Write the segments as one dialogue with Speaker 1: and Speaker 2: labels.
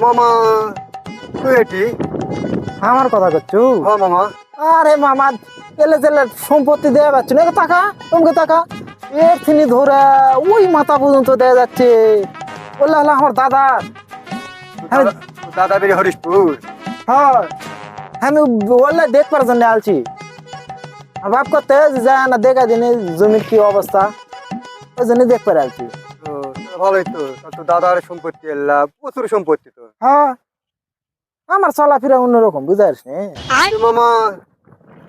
Speaker 1: মামা তুই এটি?
Speaker 2: আমার কথা করছু
Speaker 1: হ্যাঁ মামা।
Speaker 2: আরে মামা এলে জেলে সম্পত্তি দেওয়া যাচ্ছে না। টাকা তোমাকে টাকা। এর থিনি ধরে ওই মাথা পর্যন্ত দেওয়া যাচ্ছে। বললে হলো আমার দাদা।
Speaker 1: দাদা- বেরি হরিশপুর।
Speaker 2: হ্যাঁ আমি বললে দেখবার জন্য আলছি। আর বাপ করতে যায় না দেখা দিনে জমির কি অবস্থা। ওই জন্য দেখবার আলছি।
Speaker 1: ভালোই তো। তা তো দাদার সম্পত্তি এলাম প্রচুর সম্পত্তি তো।
Speaker 2: হ্যাঁ। আমার চলাফেরা অন্যরকম বুঝতে পারিস নি?
Speaker 1: মামা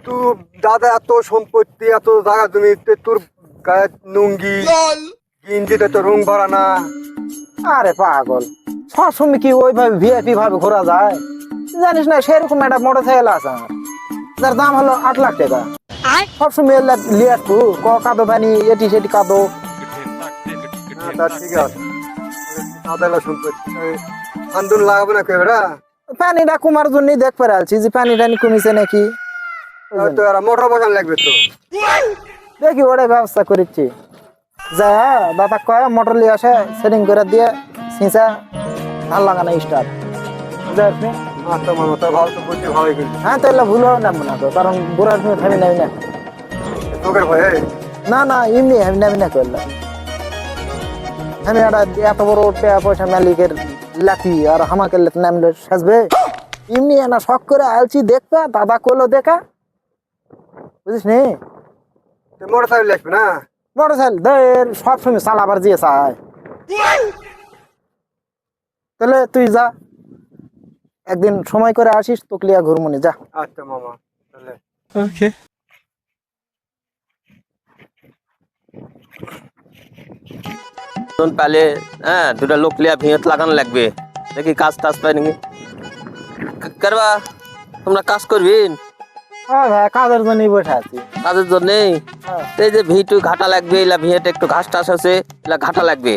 Speaker 1: তুই দাদা এত সম্পত্তি এত জায়গা তুমি তোর গায়ে নুঙ্গি গিঞ্জিতে তো রং ভরা না।
Speaker 2: আরে পাগল সবসময় কি ওইভাবে ভিআইপি ভাবে ঘোরা যায়? জানিস না সেরকম একটা মোটর সাইকেল আছে আমার যার দাম হলো আট লাখ টাকা। সবসময় এলে লিয়ে আসব কাদো পানি এটি সেটি কাদো
Speaker 1: তা ঠিক আছে। দাদা এলা আন্দোলন লাগাবো না কেবরা
Speaker 2: পানিটা কমার জন্যই দেখতে পারছি যে পানি টানি কমিছে নাকি?
Speaker 1: তো মোটর বসান লাগবে তো।
Speaker 2: দেখি ওটাই ব্যবস্থা করেছি যা দাদা কয় মোটর নিয়ে আসে সেটিং করে দিয়ে সিঁচা ধান লাগানো স্টার্ট বুঝতে পারছি?
Speaker 1: ভালো
Speaker 2: হ্যাঁ তাহলে ভুল হবে না মনে কারণ বুড়ার থামি নামি না। না না এমনি আমি নামি না করলাম। আমি একটা এত বড় টাকা পয়সা মালিকের লাঠি আর আমাকে নামলে সাজবে। এমনি না শখ করে আলছি দেখবে দাদা কোলো দেখা। বুঝিস নি?
Speaker 1: মোটর সাইকেল লাগবে না?
Speaker 2: মোটর সাইকেল দের সবসময় চালাবার দিয়ে চায়। তাহলে তুই যা। একদিন সময় করে আসিস তোকলিয়া ঘুরমনি যা।
Speaker 1: আচ্ছা মামা তাহলে।
Speaker 3: নতুন পালে হ্যাঁ দুটা লোক লিয়া ভিঁত লাগানো লাগবে। দেখি কাজ টাজ পাই নাকি? করবা তোমরা কাজ করবি
Speaker 2: হ্যাঁ কাজের জন্যই বসে আছি।
Speaker 3: কাজের জন্যেই?
Speaker 2: হ্যাঁ।
Speaker 3: এই যে ভিটু ঘাটা লাগবে এলা ভিঁতে একটু ঘাস টাস আছে এলা ঘাটা লাগবে।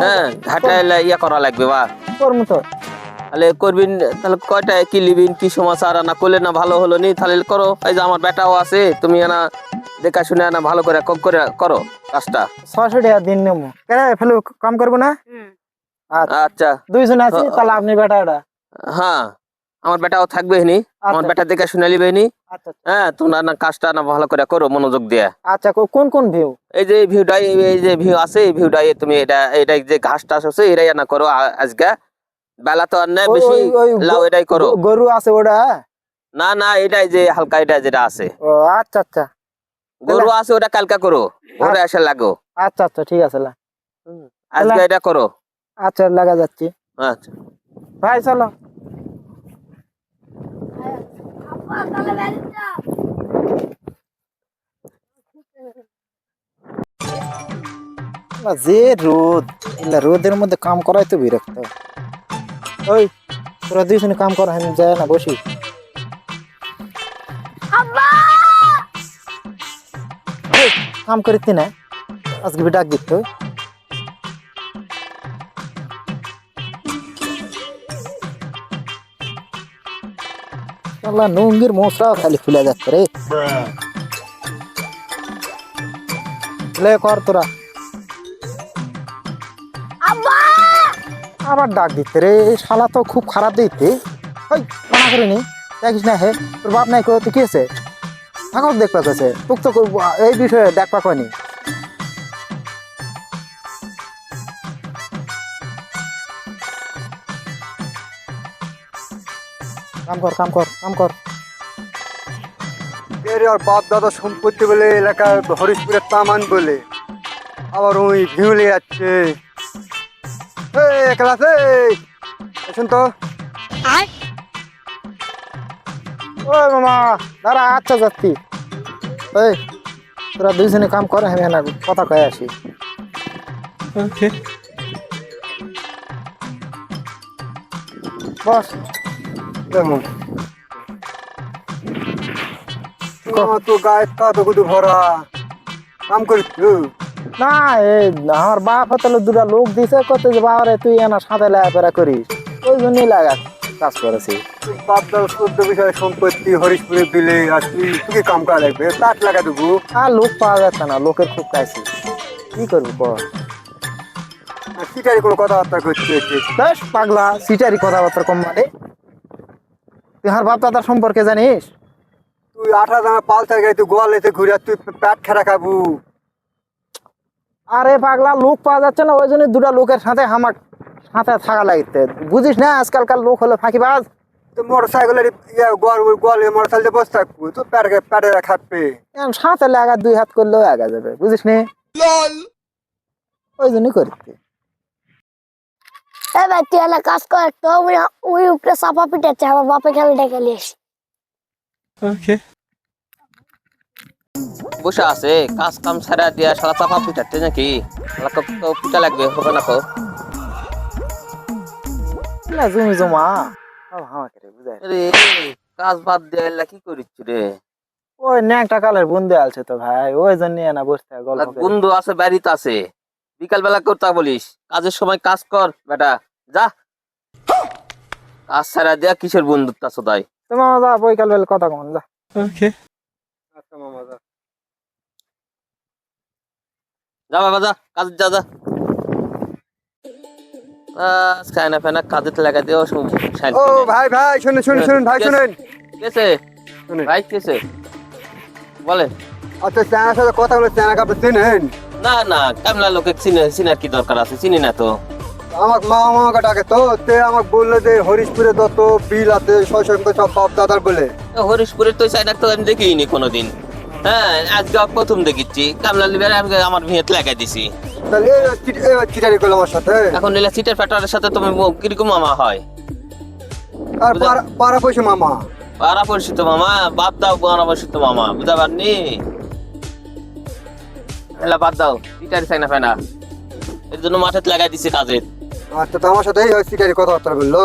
Speaker 3: হ্যাঁ ঘাটা এলা ইয়া করা লাগবে বা।
Speaker 2: করমু তো
Speaker 3: তাহলে করবিন তাহলে কয়টায় কি লিবিন কি সমাচার না করলে না ভালো হলো নি? তাহলে করো এই যে আমার বেটাও আছে তুমি না দেখা শুনে না ভালো করে করে করো কাজটা।
Speaker 2: ছশো টাকা দিন নেব কেন ফেলে কাম করব না? আচ্ছা।
Speaker 3: আচ্ছা।
Speaker 2: দুইজন আছি। তাহলে আপনি বেটাটা
Speaker 3: হ্যাঁ আমার বেটাও থাকবে নি আমার
Speaker 2: আচ্ছা।
Speaker 3: বেটা দেখে শুনে লিবে নি
Speaker 2: আচ্ছা
Speaker 3: হ্যাঁ তোমরা না কাজটা না ভালো করে করো মনোযোগ দিয়ে।
Speaker 2: আচ্ছা কোন কোন ভিউ
Speaker 3: এই যে ভিউটা এই যে ভিউ আছে এই ভিউটা তুমি এটা এটা যে ঘাস টাস আছে এটাই না করো আজকে। বেলা তো আর নাই বেশি লাও এটাই করো।
Speaker 2: গরু আছে ওটা?
Speaker 3: না না এটাই যে হালকা এটা যেটা আছে।
Speaker 2: ও আচ্ছা আচ্ছা।
Speaker 3: গরু আছে ওটা কালকা করো। ওটা এসে লাগো।
Speaker 2: আচ্ছা আচ্ছা ঠিক আছে লা।
Speaker 3: আজকে এটা করো।
Speaker 2: আচ্ছা লাগা যাচ্ছি।
Speaker 3: আচ্ছা।
Speaker 2: ভাই চলো। যে রোদ এলা রোদের মধ্যে কাম করাই তো বিরক্ত। ওই তোরা দুইজনে কাম করা আমি যায় না বসি। এই, কাম করিতে না আজকে বি ডাক দিত আল্লাহ নুঙ্গির মশরাও খালি খুলে যাচ্ছে রে। লে কর তোরা। আবার ডাক দিতে রে। শালা তো খুব খারাপ দিতে ওই মানা করিনি। দেখিস না হে তোর বাপ নাই কই? কি আছে থাকক দেখবা কেছে তোক তো এই বিষয়ে দেখবা কয়নি কাম কর কাম কর কাম কর।
Speaker 1: এর আর বাপ দাদা সম্পত্তি বলে এলাকার হরিশপুরের তামান বলে। আবার ওই ভিউলে যাচ্ছে। এই ক্লাস শুন তো।
Speaker 2: ওই মামা দাঁড়া আচ্ছা যাচ্ছি। এই তোরা দুইজনে কাম করে আমি না কথা কয়ে আসি। বস।
Speaker 1: দেখুন তো গায়ে তা তো কুদু ভরা। কাম করিস তুই?
Speaker 2: না এই আমার বাপ হতলে দুটা লোক দিছে কত যে বাবারে তুই এনা সাথে লাগাপেরা করিস। ওই জন্যই লাগা কাজ করেছি।
Speaker 1: বিষয়ে সম্পত্তি হরিশপুরে বিলে আর তুই তুই কাম করা লাগবে? তাক লাগা দেবো।
Speaker 2: আর লোক পাওয়া যাচ্ছে না লোকের খুব কাছে কি করব কর?
Speaker 1: সিটারি কোনো কথাবার্তা করছে
Speaker 2: বেশ পাগলা সিটারি কথাবার্তা কম মানে। তুই আর বাপ দাদার সম্পর্কে জানিস?
Speaker 1: তুই আঠা দানা পালসার গাড়ি তুই গোয়াল এসে ঘুরে তুই পেট খেরা খাবু।
Speaker 2: আরে পাগলা লোক পাওয়া যাচ্ছে না ওই জন্য দুটা লোকের সাথে হামাক সাথে থাকা লাগতে বুঝিস না আজকালকার লোক হলো ফাঁকিবাজ?
Speaker 1: তো মোটর সাইকেলের ইয়ে বসে থাকব পেটে খাপবে
Speaker 2: এখন সাথে লাগা দুই হাত করলেও আগা যাবে বুঝিস নি? ওই জন্যই করতে
Speaker 4: এ ভাই তুই একটা কাজ কর তো ওই উপরে চাপা পিটাচ্ছে আমার বাপে খেলে ডেকে নিয়ে আসি
Speaker 3: বসে আছে কাজ কাম ছাড়া দিয়া সারা চাপা পিটাচ্ছে নাকি? তো- তো পিটা লাগবে হবে না তো?
Speaker 2: না জমি জমা সব হামাকে রে বুঝাই
Speaker 3: আরে কাজ বাদ দিয়ে এলা কি করিস রে?
Speaker 2: ওই ন্যাংটা কালের বন্ধু আছে তো ভাই ওই জন্য না বসে থাকে গল্প
Speaker 3: বন্ধু আছে বাড়িতে আছে। বিকাল বেলা করতে বলিস। কাজের সময় কাজ কর বেটা। যা। কাজ ছাড়া দেয়া কিসের বন্ধুত্ব আছে তাই?
Speaker 2: তোমার যা বৈকাল বেলা কথা কমন যা।
Speaker 1: আচ্ছা মামা যা।
Speaker 3: যা বাবা যা। কাজ যা যা। কাজ খায় না ফেনা কাজে লাগা দিও
Speaker 1: ও ভাই ভাই শুনুন শুনুন শুনুন ভাই শুনুন।
Speaker 3: কেসে ভাই কেসে বলে।
Speaker 1: আচ্ছা চায়নার সাথে কথা বলে চায়নাকে আপনি চিনেন?
Speaker 3: না না কামলা লোকে চিনে চিনার কি দরকার আছে? চিনি না তো।
Speaker 1: আমার মা আমাকে ডাকে তো তে আমাকে বলল যে হরিশপুরে যত বিল আছে সব বাপ দাদার বলে।
Speaker 3: হরিশপুরের তো চাইনা তো আমি দেখিনি কোনোদিন। হ্যাঁ আজকে প্রথম দেখিচ্ছি। কামলা লিবার আমি আমার ভিয়েত লাগাই দিছি।
Speaker 1: তাহলে চিটারি করল আমার সাথে।
Speaker 3: এখন নিলে সিটের ফ্যাটারের সাথে তুমি কীরকম মামা হয়?
Speaker 1: আর পাড়া- পয়সা মামা।
Speaker 3: পাড়া পরিচিত মামা বাদ দাও পাড়া পরিচিত মামা বুঝতে পারনি এলা বাদ দাও পিটারি চাই না ফেনা এর জন্য মাঠে লাগাই দিছি কাজে
Speaker 1: আচ্ছা তো আমার সাথে এই চিটারি কথাবার্তা বলল।